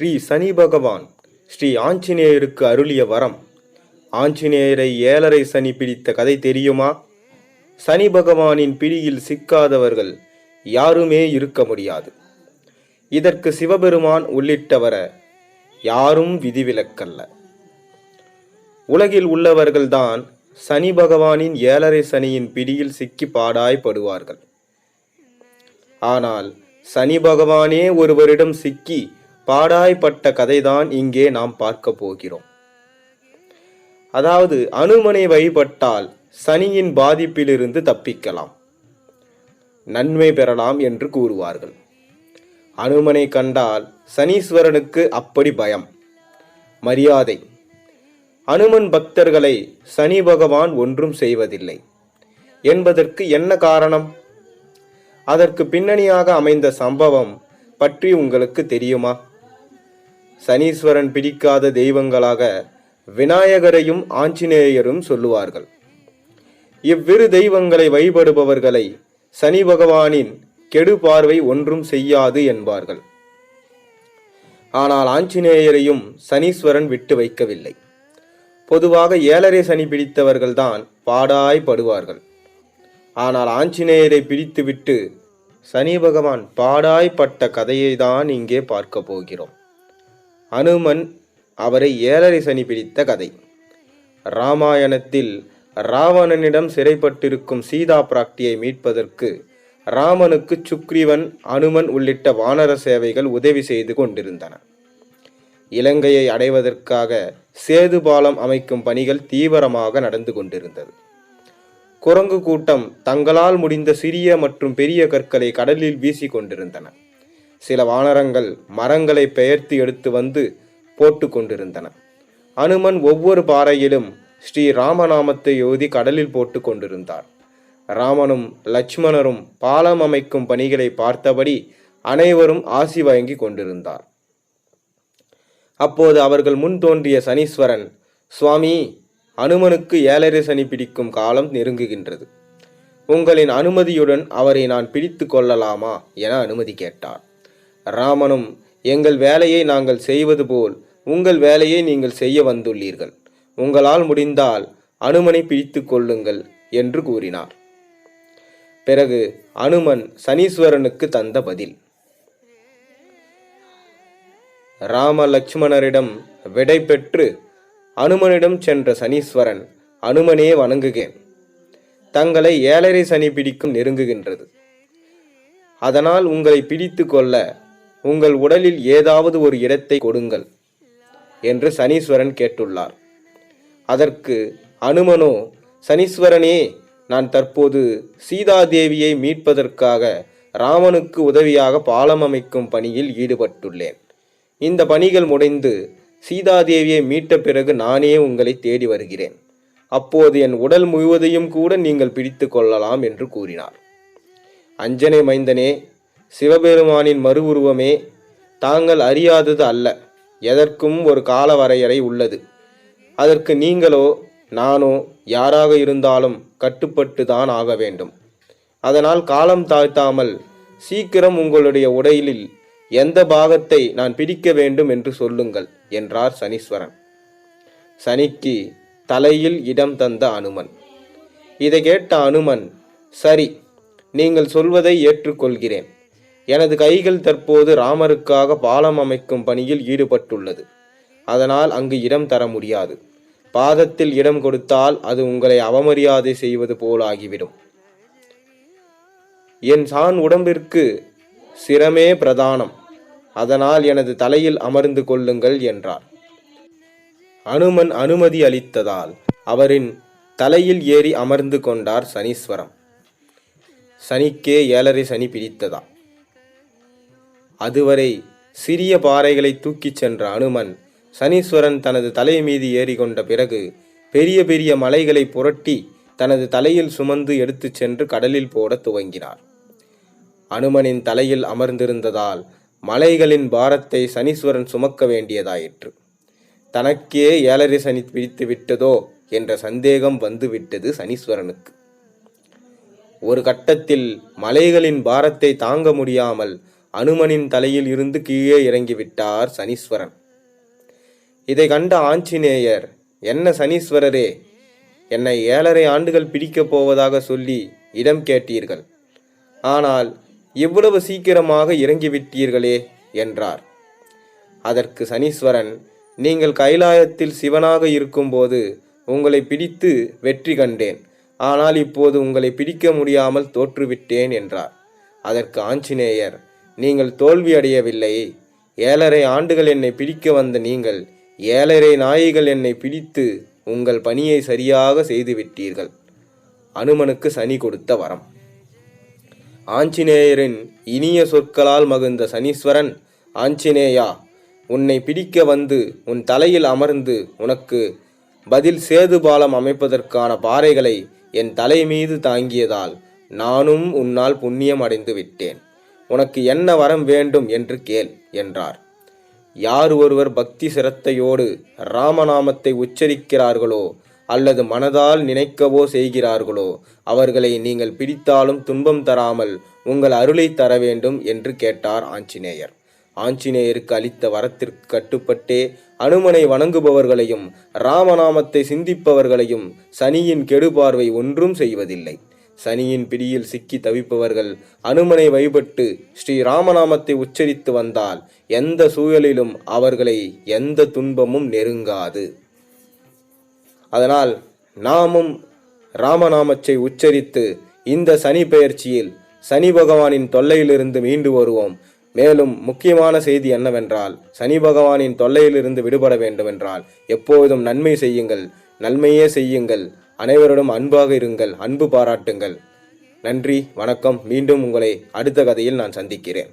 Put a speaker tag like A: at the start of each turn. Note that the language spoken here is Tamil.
A: ஸ்ரீ சனி பகவான் ஸ்ரீ ஆஞ்சநேயருக்கு அருளிய வரம். ஆஞ்சநேயரை ஏழரை சனி பிடித்த கதை தெரியுமா? சனி பகவானின் பிடியில் சிக்காதவர்கள் யாருமே இருக்க முடியாது. இதற்கு சிவபெருமான் உள்ளிட்டவர யாரும் விதிவிலக்கல்ல. உலகில் உள்ளவர்கள்தான் சனி பகவானின் ஏழரை சனியின் பிடியில் சிக்கி பாடாய்படுவார்கள் ஆனால் சனி பகவானே ஒருவரிடம் சிக்கி பாடாய்ப்பட்ட கதைதான் இங்கே நாம் பார்க்க போகிறோம். அதாவது அனுமனை வழிபட்டால் சனியின் பாதிப்பிலிருந்து தப்பிக்கலாம். நன்மை பெறலாம் என்று கூறுவார்கள். அனுமனை கண்டால் சனீஸ்வரனுக்கு அப்படி பயம். மரியாதை. அனுமன் பக்தர்களை சனி பகவான் ஒன்றும் செய்வதில்லை. என்பதற்கு என்ன காரணம்? அதற்கு பின்னணியாக அமைந்த சம்பவம் பற்றி உங்களுக்கு தெரியுமா? சனீஸ்வரன் பிடிக்காத தெய்வங்களாக விநாயகரையும் ஆஞ்சநேயரும் சொல்லுவார்கள். இவ்விரு தெய்வங்களை வழிபடுபவர்களை சனி பகவானின் கெடு பார்வை ஒன்றும் செய்யாது என்பார்கள். ஆனால் ஆஞ்சநேயரையும் சனீஸ்வரன் விட்டு வைக்கவில்லை. பொதுவாக ஏழரை சனி பிடித்தவர்கள்தான் பாடாய் படுவார்கள். ஆனால் ஆஞ்சநேயரை பிடித்துவிட்டு சனி பகவான் பாடாய் பட்ட கதையை தான் இங்கே பார்க்க போகிறோம். அனுமன் அவரை ஏழரை சனி பிடித்த கதை. ராமாயணத்தில் ராவணனிடம் சிறைப்பட்டிருக்கும் சீதா பிராப்தியை மீட்பதற்கு ராமனுக்கு சுக்ரீவன் அனுமன் உள்ளிட்ட வானர சேவைகள் உதவி செய்து கொண்டிருந்தன. இலங்கையை அடைவதற்காக சேது பாலம் அமைக்கும் பணிகள் தீவிரமாக நடந்து கொண்டிருந்தது. குரங்கு கூட்டம் தங்களால் முடிந்த சிறிய மற்றும் பெரிய கற்களை கடலில் வீசிக்கொண்டிருந்தன சில வானரங்கள் மரங்களை பெயர்த்து எடுத்து வந்து போட்டு கொண்டிருந்தன. அனுமன் ஒவ்வொரு பாறையிலும் ஸ்ரீ ராமநாமத்தை எழுதி கடலில் போட்டு கொண்டிருந்தார். ராமனும் லட்சுமணரும் பாலம் அமைக்கும் பணிகளை பார்த்தபடி அனைவரும் ஆசி வழங்கி கொண்டிருந்தார். அப்போது அவர்கள் முன் தோன்றிய சனீஸ்வரன் சுவாமி அனுமனுக்கு ஏழரை சனி பிடிக்கும் காலம் நெருங்குகின்றது. உங்களின் அனுமதியுடன் அவரை நான் பிடித்து கொள்ளலாமா? என அனுமதி கேட்டார். ராமனும் எங்கள் வேலையை நாங்கள் செய்வது போல் உங்கள் வேலையை நீங்கள் செய்ய வந்துள்ளீர்கள். உங்களால் முடிந்தால் அனுமனை பிடித்து கொள்ளுங்கள் என்று கூறினார். பிறகு அனுமன் சனீஸ்வரனுக்கு தந்த பதில். ராம லட்சுமணரிடம் விடை பெற்று அனுமனிடம் சென்ற சனீஸ்வரன் அனுமனே வணங்குகேன். தங்களை ஏழரை சனி பிடிக்கும் நெருங்குகின்றது. அதனால் உங்களை பிடித்து கொள்ள உங்கள் உடலில் ஏதாவது ஒரு இடத்தை கொடுங்கள் என்று சனீஸ்வரன் கேட்டுள்ளார். அதற்கு அனுமனோ சனீஸ்வரனே நான் தற்போது சீதாதேவியை மீட்பதற்காக ராமனுக்கு உதவியாக பாலம் அமைக்கும் பணியில் ஈடுபட்டுள்ளேன். இந்த பணிகள் முடிந்து சீதாதேவியை மீட்ட பிறகு நானே உங்களை தேடி வருகிறேன். அப்போது என் உடல் முழுவதையும் கூட நீங்கள் பிடித்து கொள்ளலாம் என்று கூறினார். அஞ்சனை மைந்தனே சிவபெருமானின் மறு உருவமே தாங்கள் அறியாதது அல்ல. எதற்கும் ஒரு கால வரையறை உள்ளது. அதற்கு நீங்களோ நானோ யாராக இருந்தாலும் கட்டுப்பட்டு தான் ஆக வேண்டும். அதனால் காலம் தாழ்த்தாமல் சீக்கிரம் உங்களுடைய உடையிலில் எந்த பாகத்தை நான் பிடிக்க வேண்டும் என்று சொல்லுங்கள் என்றார் சனீஸ்வரன். சனிக்கு தலையில் இடம் தந்த அனுமன். இதை கேட்ட அனுமன் சரி நீங்கள் சொல்வதை ஏற்றுக்கொள்கிறேன். எனது கைகள் தற்போது ராமருக்காக பாலம் அமைக்கும் பணியில் ஈடுபட்டுள்ளது. அதனால் அங்கு இடம் தர முடியாது. பாதத்தில் இடம் கொடுத்தால் அது உங்களை அவமரியாதை செய்வது போலாகிவிடும் என் சான் உடம்பிற்கு சிரமே பிரதானம். அதனால் எனது தலையில் அமர்ந்து கொள்ளுங்கள் என்றார். அனுமன் அனுமதி அளித்ததால் அவரின் தலையில் ஏறி அமர்ந்து கொண்டார் சனீஸ்வரம். சனிக்கே ஏழரை சனி பிடித்ததா அதுவரை சிறிய பாறைகளை தூக்கிச் சென்ற அனுமன் சனீஸ்வரன் தனது தலை மீது ஏறிக்கொண்ட பிறகு பெரிய பெரிய மலைகளை புரட்டி தனது தலையில் சுமந்து எடுத்துச் சென்று கடலில் போட துவங்கினார். அனுமனின் தலையில் அமர்ந்திருந்ததால் மலைகளின் பாரத்தை சனீஸ்வரன் சுமக்க வேண்டியதாயிற்று. தனக்கே ஏழரை சனி பிடித்து விட்டதோ என்ற சந்தேகம் வந்துவிட்டது சனீஸ்வரனுக்கு. ஒரு கட்டத்தில் மலைகளின் பாரத்தை தாங்க முடியாமல் அனுமனின் தலையில் இருந்து கீழே இறங்கிவிட்டார் சனீஸ்வரன். இதை கண்ட ஆஞ்சநேயர் என்ன சனீஸ்வரரே என்னை ஏழரை ஆண்டுகள் பிடிக்கப் போவதாக சொல்லி இடம் கேட்டீர்கள். ஆனால் இவ்வளவு சீக்கிரமாக இறங்கிவிட்டீர்களே என்றார். அதற்கு சனீஸ்வரன் நீங்கள் கைலாயத்தில் சிவனாக இருக்கும்போது உங்களை பிடித்து வெற்றி கண்டேன். ஆனால் இப்போது உங்களை பிடிக்க முடியாமல் தோற்றுவிட்டேன் என்றார். அதற்கு ஆஞ்சநேயர் நீங்கள் தோல்வியடையவில்லை. ஏழரை ஆண்டுகள் என்னை பிடிக்க வந்த நீங்கள் ஏழரை நாய்கள் என்னை பிடித்து உங்கள் பணியை சரியாக செய்துவிட்டீர்கள். அனுமனுக்கு சனி கொடுத்த வரம். ஆஞ்சநேயரின் இனிய சொற்களால் மகிழ்ந்த சனீஸ்வரன் ஆஞ்சநேயா உன்னை பிடிக்க வந்து உன் தலையில் அமர்ந்து உனக்கு பதில் சேது பாலம் அமைப்பதற்கான பாறைகளை என் தலை மீது தாங்கியதால் நானும் உன்னால் புண்ணியம் அடைந்து விட்டேன் உனக்கு என்ன வரம் வேண்டும் என்று கேள் என்றார். யார் ஒருவர் பக்தி சிரத்தையோடு ராமநாமத்தை உச்சரிக்கிறார்களோ அல்லது மனதால் நினைக்கவோ செய்கிறார்களோ அவர்களை நீங்கள் பிடித்தாலும் துன்பம் தராமல் உங்கள் அருளை தர வேண்டும் என்று கேட்டார் ஆஞ்சநேயர். ஆஞ்சநேயருக்கு அளித்த வரத்திற்கு கட்டுப்பட்டே அனுமனை வணங்குபவர்களையும் ராமநாமத்தை சிந்திப்பவர்களையும் சனியின் கெடுபார்வை ஒன்றும் செய்வதில்லை. சனியின் பிடியில் சிக்கி தவிப்பவர்கள் அனுமனை வழிபட்டு ஸ்ரீ ராமநாமத்தை உச்சரித்து வந்தால் எந்த சூழலிலும் அவர்களை எந்த துன்பமும் நெருங்காது. அதனால் நாமும் ராமநாமத்தை உச்சரித்து இந்த சனி பெயர்ச்சியில் சனி பகவானின் தொல்லையிலிருந்து மீண்டு வருவோம். மேலும் முக்கியமான செய்தி என்னவென்றால் சனி பகவானின் தொல்லையிலிருந்து விடுபட வேண்டுமென்றால் எப்போதும் நன்மை செய்யுங்கள். நன்மையே செய்யுங்கள். அனைவரிடம் அன்பாக இருங்கள் அன்பு பாராட்டுங்கள். நன்றி வணக்கம். மீண்டும் உங்களை அடுத்த கதையில் நான் சந்திக்கிறேன்.